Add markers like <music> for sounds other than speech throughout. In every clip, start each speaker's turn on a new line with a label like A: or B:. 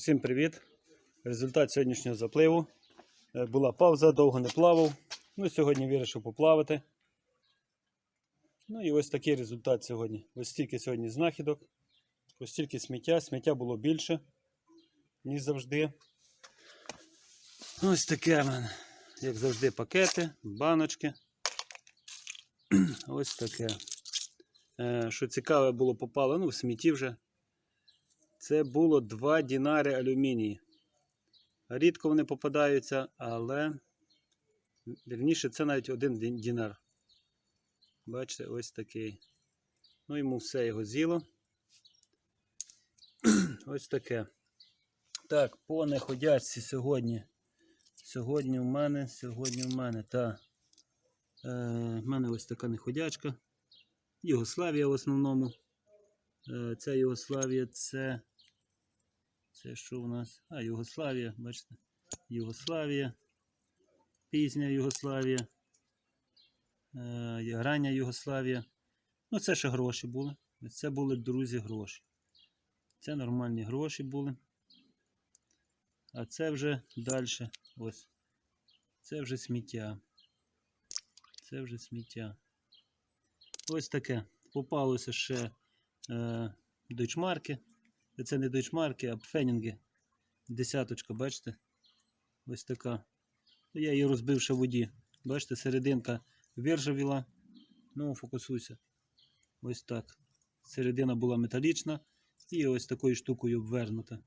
A: Усім привіт! Результат сьогоднішнього запливу. Е, Була пауза, довго не плавав. Ну, сьогодні вирішив поплавати. Ну і ось такий результат сьогодні. Ось стільки сьогодні знахідок, ось стільки сміття. Сміття було більше, ніж завжди. Ось таке в мене, як завжди, пакети, баночки. <clears throat> Ось таке. Е, Що цікаве було попало, ну, в смітті вже. Це було 2 дінари алюмінії. Рідко вони попадаються, але вірніше, це навіть один ді- дінар. Бачите, ось такий. Ну, йому все його з'їло. <clears throat> Ось таке. Так, по неходячці сьогодні. Сьогодні в мене, сьогодні в мене, та. Е, в мене ось така неходячка. Югославія в основному. Е, Ця Югославія це. Це що у нас? А, Югославія, бачите? Югославія. Пізня Югославія. Е, рання Югославія. Ну, це ще гроші були. Це були, друзі, гроші. Це нормальні гроші були. А це вже далі. Ось. Це вже сміття. Це вже сміття. Ось таке. Попалося ще е, дойчмарки. Це не дойчмарки, а пфенінги. Десяточка, бачите? Ось така. Я її розбив ще в воді. Бачите, серединка виржавіла. Ну, фокусуйся. Ось так. Середина була металічна і ось такою штукою обвернута.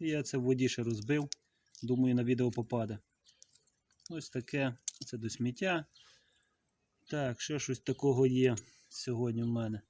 A: І я це в воді ще розбив. Думаю, на відео попаде. Ось таке. Це до сміття. Так, що щось такого є сьогодні в мене.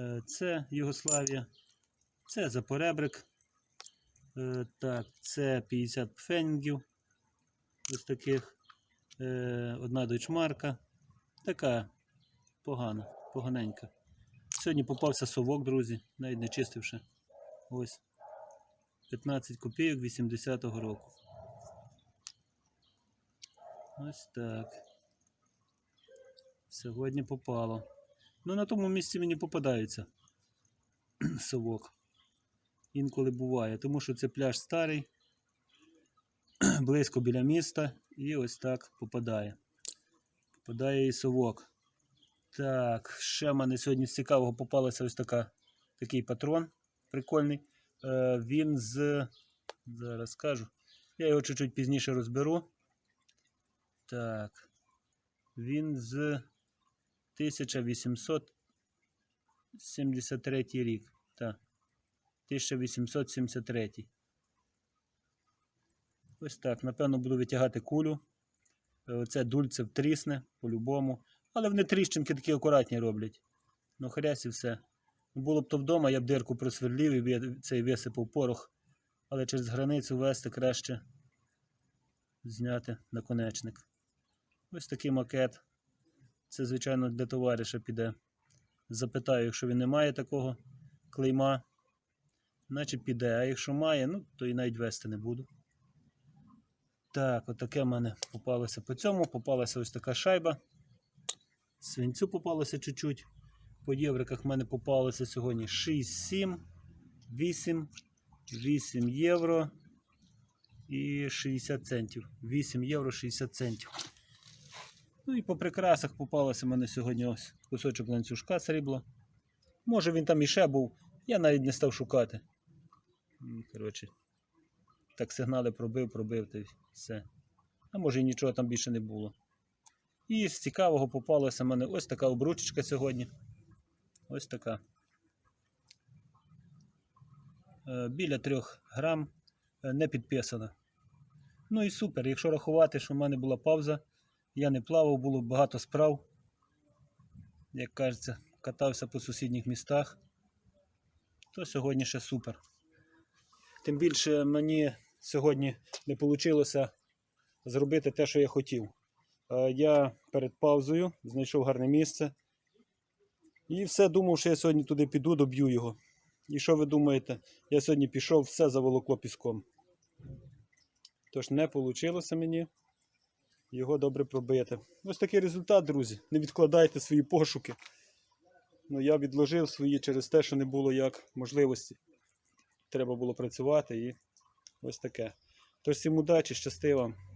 A: Е, Це Югославія. Це Запоребрик. Е, Так, це 50 пфенінгів. Ось таких. Е, Одна дойчмарка. Така погана, поганенька. Сьогодні попався совок, друзі, навіть не чистивши. Ось. 15 копійок 80-го року. Ось так. Сьогодні попало. Ну, на тому місці мені попадається <clears throat> совок. Інколи буває, тому що це пляж старий, <clears throat> близько біля міста, і ось так попадає. Попадає і совок. Так, ще в мене сьогодні з цікавого попалася ось така, такий патрон прикольний. Е, він з. Зараз скажу. Я його чуть-чуть пізніше розберу. Так. Він з 1873 рік. Так. 1873. Ось так. Напевно, буду витягати кулю. Е, Оце дульце втрісне по-любому. Але вони тріщинки такі акуратні роблять. Ну, хрясь і все. Було б то вдома, я б дирку просверлів і цей висипав порох. Але через границю вести краще зняти наконечник. Ось такий макет. Це, звичайно, для товариша піде. Запитаю, якщо він не має такого клейма, значить піде. А якщо має, ну, то і навіть вести не буду. Так, отаке в мене попалося по цьому. Попалася ось така шайба. Свинцю попалося чуть-чуть. По євриках в мене попалося сьогодні 6, 7, 8, 8 євро і 60 центів. 8 євро 60 центів. Ну і по прикрасах попалося мене сьогодні ось кусочок ланцюжка срібла. Може він там іще був, я навіть не став шукати. Коротше, так сигнали пробив, пробив та все. А може і нічого там більше не було. І з цікавого попалася мене ось така обручечка сьогодні. Ось така. Е, Біля 3 грам е, не підписана. Ну і супер. Якщо рахувати, що в мене була пауза, я не плавав, було багато справ. Як кажеться, катався по сусідніх містах, то сьогодні ще супер. Тим більше мені сьогодні не вийшло зробити те, що я хотів. Е, Я перед паузою знайшов гарне місце. І все думав, що я сьогодні туди піду, доб'ю його. І що ви думаєте? Я сьогодні пішов, все заволокло піском. Тож не вийшло мені його добре пробити. Ось такий результат, друзі. Не відкладайте свої пошуки. Ну, я відложив свої через те, що не було як можливості. треба було працювати і ось таке. Тож всім удачі, щасти вам.